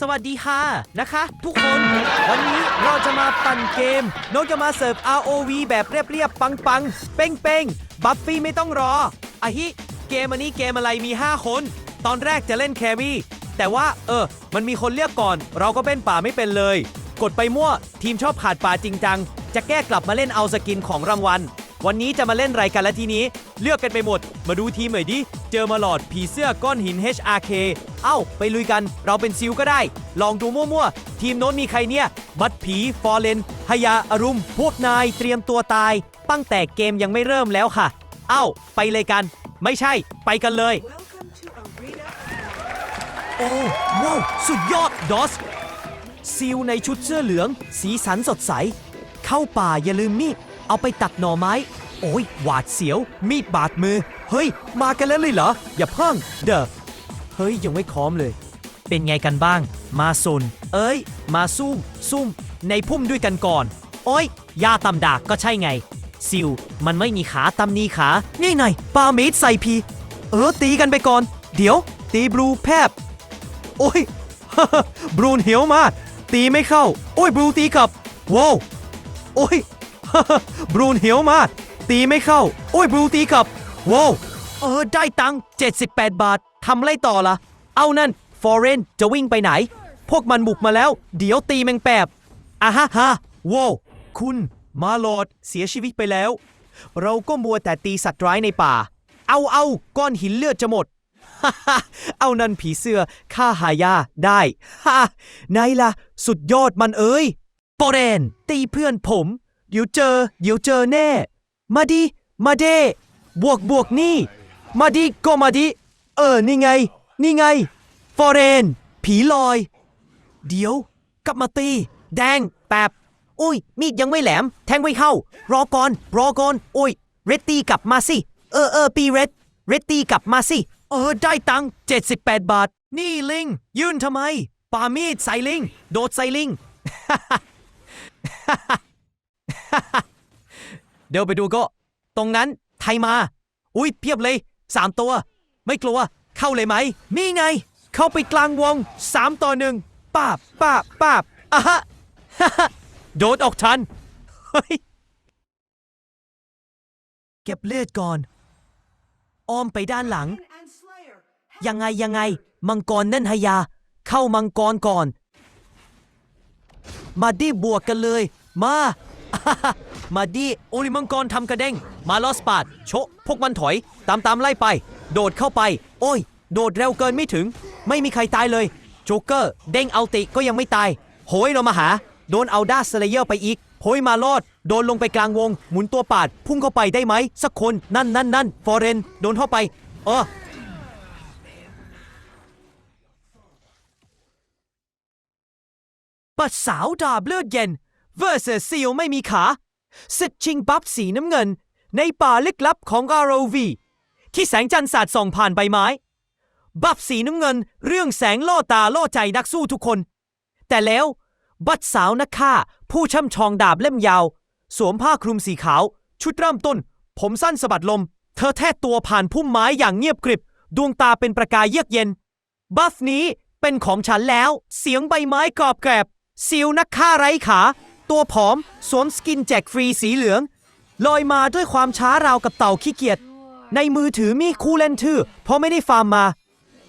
สวัสดีค่ะนะคะ ทุกคน วันนี้เราจะมาปั่นเกม น้องจะมาเสิร์ฟ ROV แบบเรียบๆ ปังๆ เป้งๆ บัฟฟี่ไม่ต้องรออะฮิเกมอันนี้เกมอะไรมี 5 คน ตอนแรกจะเล่นแครี่ แต่ว่าเออ มันมีคนเรียกก่อน เราก็เป็นป่าไม่เป็นเลย กดไปมั่ว ทีมชอบขาดป่าจริงจัง จะแก้กลับมาเล่นเอาสกินของรางวัล วันนี้จะมาเล่นไรกันและทีนี้ เลือกกันไปหมด มาดูทีมหน่อยดิ เจอมาหลอดผีเสื้อก้อนหิน HRK เอ้า ไปลุยกัน เราเป็นซิลก็ได้ ลองดูมั่วๆ ทีมโน้นมีใครเนี่ย บัตผี ฟอร์เรนฮยาอารุม พวกนายเตรียมตัวตาย ตั้งแต่เกมยังไม่เริ่มแล้วค่ะ เอ้า ไปเลยกัน ไม่ใช่ ไปกันเลย โอ้ว้าวสุดยอดดอสซิลในชุดเสื้อเหลือง สีสันสดใส เข้าป่าอย่าลืมมีด เอาไปตัดหน่อไม้ โอ้ยหวาดเสียว มีดบาดมือ เฮ้ย มากันแล้วเลยเหรอ อย่าเพิ่ง เด้อเฮ้ย ยังไม่พร้อมเลย เป็นไงกันบ้าง มาซนเอ้ย มาซุ่มซุ่ม ในพุ่มด้วยกันก่อน โอ้ยยาตำดากก็ใช่ไง ซิลมันไม่มีขาตำนีขา นี่ไงปาเมดใส่พี เออ ตีกันไปก่อน เดี๋ยว ตีบลูแพบ โอ้ย บรูนเหียวมาก ตีไม่เข้า โอ้ยบรูตีกลับว้าวโอ้ย บรูนเหียวมาก ตีไม่เข้า โอ้ยบรูตีกลับว้าวเออ ได้ตังค์78 บาททำไรต่อละ่ะ เอานั่นฟอร์เรนจะวิ่งไปไหน พวกมันบุกมาแล้ว เดี๋ยวตีแมงแปบอะฮะฮะว้าวคุณมาลอดเสียชีวิตไปแล้ว เราก็มัวแต่ตีสัตว์ร้ายในป่า เอาเอาก้อนหินเลือดจะหมด เอานั่นผีเสื้อฆ่าหายาได้ฮ่าไหนล่ะ สุดยอดมันเอ้ยโปเรนตีเพื่อนผม เดี๋ยวเจอ เดี๋ยวเจอแน่ มาดิ มาเดบวกบวกนี่ มาดิก็มาดิ เออ นี่ไง นี่ไง ฟอเรน ผีลอย เดี๋ยว กลับมาตี แดงแปบอุ้ย มีดยังไม่แหลม แทงไม่เข้า รอก่อน รอก่อน อุ้ย เรตตี้กลับมาสิ เออเออปีเรตเรตตี้กลับมาสิ เออ ได้ตังค์78 บาท นี่ลิง ยื่นทำไมปามีดใส่ลิง โดดใส่ลิง เดี๋ยวไปดูก็ ตรงนั้นไทยมา อุ้ยเพียบเลยสามตัว ไม่กลัว เข้าเลยไหมนี่ไง เข้าไปกลางวงสามต่อหนึ่งป้าบป้าบป้าบอะฮะ โดดออกทันเฮ้ยเก็บเลือดก่อน อ้อมไปด้านหลัง ยังไงยังไง มังกรนั่นฮยา เข้ามังกรก่อน มาดิบวกกันเลย มา มาดิโอลิมังกรทำกระเด้ง มาลอสปาดโชะพวกมันถอย ตามตามไล่ไป โดดเข้าไป โอ้ย โดดเร็วเกินไม่ถึง ไม่มีใครตายเลยโจ๊กเกอร์เด้งเอาติก็ยังไม่ตาย โหยเรามาหา โดนเอาด้าสเลเยอร์ไปอีก โหยมาลอด โดนลงไปกลางวง หมุนตัวปาด พุ่งเข้าไปได้ไหม สักคนนั่นนั่นนั่นฟอร์เรนโดนเข้าไปเออปัดสาวดาบเลือดเย็น vs ซีลไม่มีขาศึกชิงบัฟสีน้ำเงิน ในป่าลึกลับของ ROV ที่แสงจันทร์สาดส่องผ่านใบไม้ บัฟสีน้ำเงิน เรื่องแสงล่อตาล่อใจนักสู้ทุกคน แต่แล้วบัดสาวนักฆ่า ผู้ช่ำชองดาบเล่มยาว สวมผ้าคลุมสีขาว ชุดเริ่มต้น ผมสั้นสะบัดลม เธอแทกตัวผ่านพุ่มไม้อย่างเงียบกริบ ดวงตาเป็นประกายเยือกเย็น บัฟนี้เป็นของฉันแล้ว เสียงใบไม้กรอบแกรบซิลนักฆ่าไร้ขา ตัวผอม สวมสกินแจกฟรีสีเหลือง ลอยมาด้วยความช้าราวกับเต่าขี้เกียจ ในมือถือมีคู่เล่นทื่อ เพราะไม่ได้ฟาร์มมา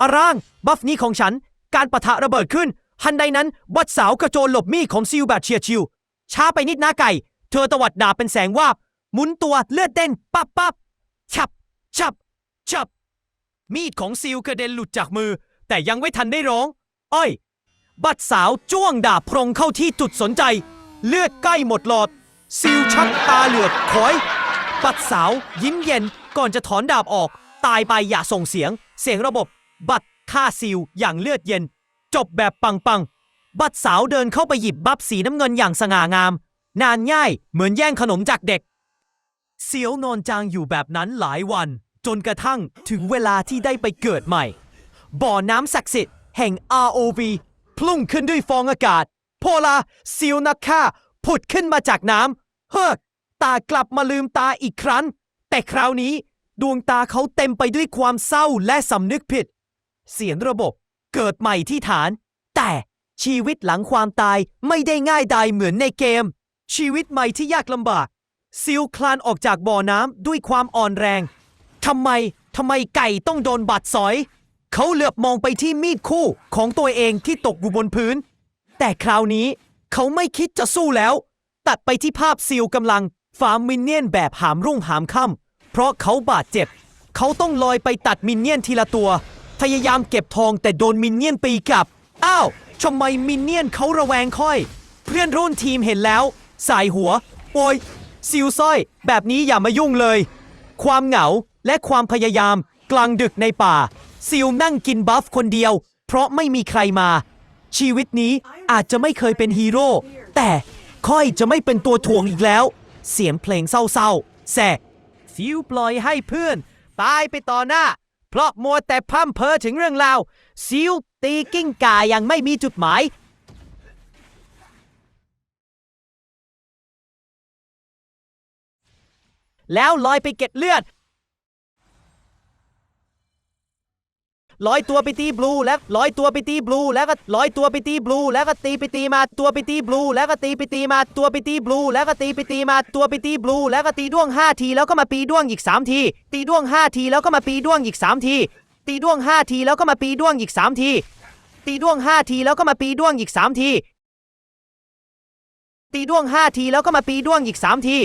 อาร่างบัฟนี้ของฉัน การปะทะระเบิดขึ้นทันใดนั้นวัดสาวกระโจนหลบมีดของซิลแบบเฉียดชิว ช้าไปนิดนะไก่ เธอตวัดดาบเป็นแสงวาบ หมุนตัวเลือดเต้นปั๊บปั๊บฉับฉับฉับ มีดของซิลกระเด็นหลุดจากมือ แต่ยังไม่ทันได้ร้อง อ้อย บัดสาวจ้วงดาบพรงเข้าที่จุดสนใจ เลือดใกล้หมดหลอด ซิลชักตาเหลือกขอยบัดสาวยิ้มเย็นก่อนจะถอนดาบออก ตายไปอย่าส่งเสียง เสียงระบบ บัดฆ่าซิลอย่างเลือดเย็น จบแบบปังปังๆบัดสาวเดินเข้าไปหยิบบัฟสีน้ำเงินอย่างสง่างาม นานง่ายเหมือนแย่งขนมจากเด็ก เสียวนอนจางอยู่แบบนั้นหลายวัน จนกระทั่งถึงเวลาที่ได้ไปเกิดใหม่ บ่อน้ำศักดิ์สิทธิ์แห่ง ROV พุ่งขึ้นด้วยฟองอากาศ โพลาซิลนักฆ่าผุดขึ้นมาจากน้ำเฮิกตากลับมาลืมตาอีกครั้ง แต่คราวนี้ดวงตาเขาเต็มไปด้วยความเศร้าและสำนึกผิด เสียงระบบเกิดใหม่ที่ฐาน แต่ชีวิตหลังความตายไม่ได้ง่ายดายเหมือนในเกม ชีวิตใหม่ที่ยากลำบาก ซิลคลานออกจากบ่อน้ำด้วยความอ่อนแรงทำไมทำไมไก่ต้องโดนบาดสอย เขาเหลือบมองไปที่มีดคู่ของตัวเองที่ตกอยู่บนพื้น แต่คราวนี้เขาไม่คิดจะสู้แล้ว ตัดไปที่ภาพซิลกำลังฟาร์มมินเนี่ยนแบบหามรุ่งหามค่ำเพราะเขาบาดเจ็บ เขาต้องลอยไปตัดมินเนี่ยนทีละตัว พยายามเก็บทองแต่โดนมินเนี่ยนปีกลับ อ้าวทำไมมินเนี่ยนเขาระแวงค่อย เพื่อนร่วมทีมเห็นแล้ว สายหัว โอยซิลสร้อย แบบนี้อย่ามายุ่งเลย ความเหงาและความพยายามกลางดึกในป่า ซิลนั่งกินบัฟคนเดียว เพราะไม่มีใครมา ชีวิตนี้อาจจะไม่เคยเป็นฮีโร่แต่ค่อยจะไม่เป็นตัวถ่วงอีกแล้ว เสียงเพลงเศร้าๆแสกซิลปล่อยให้เพื่อน ตายไปต่อหน้า เพราะมัวแต่พร่ำเพ้อถึงเรื่องราวซิลตีกิ้งก่ายังไม่มีจุดหมายแล้วลอยไปเก็บเลือด ลอยตัวไปตีบลูแล้วลอยตัวไปตีบลูแล้วก็ลอยตัวไปตีบลูแล้วก็ตีไปตีมาตัวไปตีบลูแล้วก็ตีไปตีมาตัวไปตีบลูแล้วก็ตีไปตีมาตัวไปตีบลูแล้วก็ตีด้วงห้าทีแล้วก็มาปีด้วงอีกสามที ตีด้วงห้าทีแล้วก็มาปีด้วงอีกสามที ตีด้วงห้าทีแล้วก็มาปีด้วงอีกสามที ตีด้วงห้าทีแล้วก็มาปีด้วงอีกสามที ตีด้วงห้าทีแล้วก็มาปีด้วงอีกสามที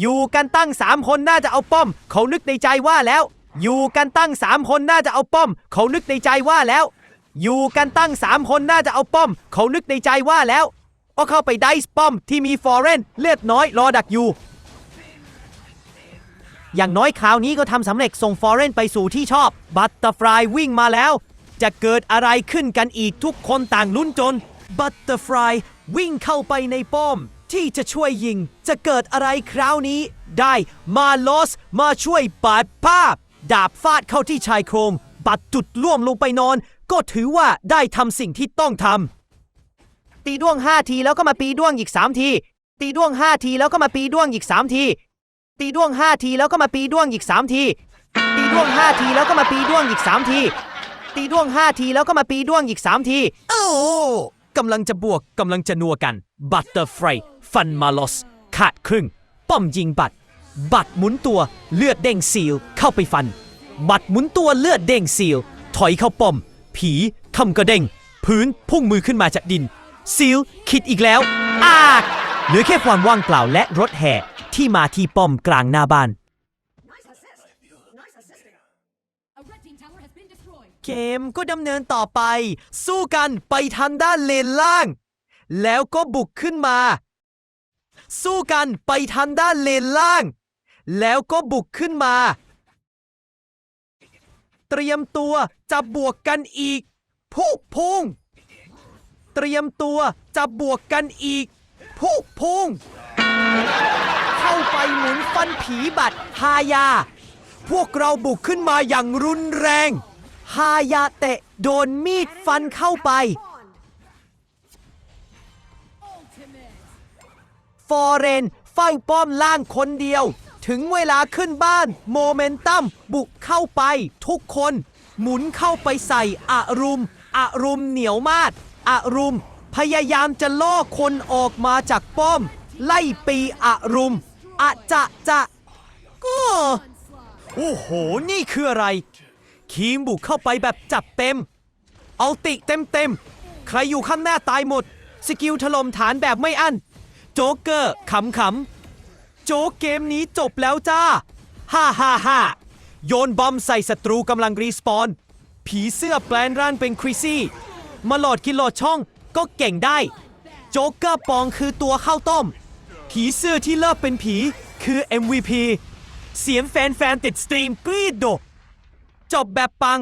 อยู่กันตั้งสามคนน่าจะเอาป้อม เขานึกในใจว่าแล้ว อยู่กันตั้งสามคนน่าจะเอาป้อม เขานึกในใจว่าแล้ว อยู่กันตั้งสามคนน่าจะเอาป้อม เขานึกในใจว่าแล้ว ก็เข้าไปไดส์ป้อมที่มีฟอร์เรนเลือดน้อยรอดักอยู่ อย่างน้อยคราวนี้ก็ทำสำเร็จส่งฟอร์เรนไปสู่ที่ชอบ บัตเตอร์ฟลายวิ่งมาแล้ว จะเกิดอะไรขึ้นกันอีกทุกคนต่างลุ้นจน บัตเตอร์ฟลายวิ่งเข้าไปในป้อม ที่จะช่วยยิง จะเกิดอะไรคราวนี้ ได้มาลอสมาช่วยปาดภาพ ดาบฟาดเข้าที่ชายโครงบัตรจุดล่วมลงไปนอน ก็ถือว่าได้ทำสิ่งที่ต้องทำตีด้วงห้าทีแล้วก็มาปีด้วงอีกสามที ตีด้วงห้าทีแล้วก็มาปีด้วงอีกสามที ตีด้วงห้าทีแล้วก็มาปีด้วงอีกสามที ตีด้วงห้าทีแล้วก็มาปีด้วงอีกสามที ตีด้วงห้าทีแล้วก็มาปีด้วงอีกสามที โอ้กำลังจะบวกกำลังจะนัวกันบัตเตอร์ไฟ ฟันมาลอส ขาดครึ่ง ป้อมยิงบัตร บัตรหมุนตัวเลือดเด้งซีลเข้าไปฟัน บัตรหมุนตัวเลือดเด้งซีลถอยเข้าป้อม ผีทำกระเด้งพื้นพุ่งมือขึ้นมาจากดิน ซีลคิดอีกแล้ว อากเหลือแค่ความว่างเปล่าและรถแห่ที่มาที่ป้อมกลางหน้าบ้าน เกมก็ดำเนินต่อไป สู้กันไปทางด้านเลนล่าง แล้วก็บุกขึ้นมา สู้กันไปทางด้านเลนล่าง แล้วก็บุกขึ้นมา เตรียมตัวจะบวกกันอีก พุพุงเตรียมตัวจะบวกกันอีก พุพุงเข้าไปหมุนฟันผีบัตรฮายา พวกเราบุกขึ้นมาอย่างรุนแรง ฮายาเตะโดนมีดฟันเข้าไป เรนเฝ้าป้อมล่างคนเดียว ถึงเวลาขึ้นบ้านโมเมนตัมบุกเข้าไป ทุกคน หมุนเข้าไปใส่อารุมอารุมเหนียวมากอารุม พยายามจะล่อคนออกมาจากป้อม ไล่ปีอารุมอาจะจะก็โอ้โห นี่คืออะไร คีมบุกเข้าไปแบบจัดเต็ม เอาติเต็มเต็ม ใครอยู่ข้างหน้าตายหมด สกิลถล่มฐานแบบไม่อั้น โจ๊กเกอร์ขำขำโจ๊กเกมนี้จบแล้วจ้า ฮ่าฮ่าฮ่าโยนบอมใส่ศัตรูกำลังรีสปอน ผีเสื้อแปลนร่างเป็นคริซี่ มาหลอดกินหลอดช่องก็เก่งได้ โจ๊กเกอร์ปองคือตัวข้าวต้ม ผีเสื้อที่เลิกเป็นผีคือ MVP เสียงแฟนๆติดสตรีมกรีดโดจบแบบปัง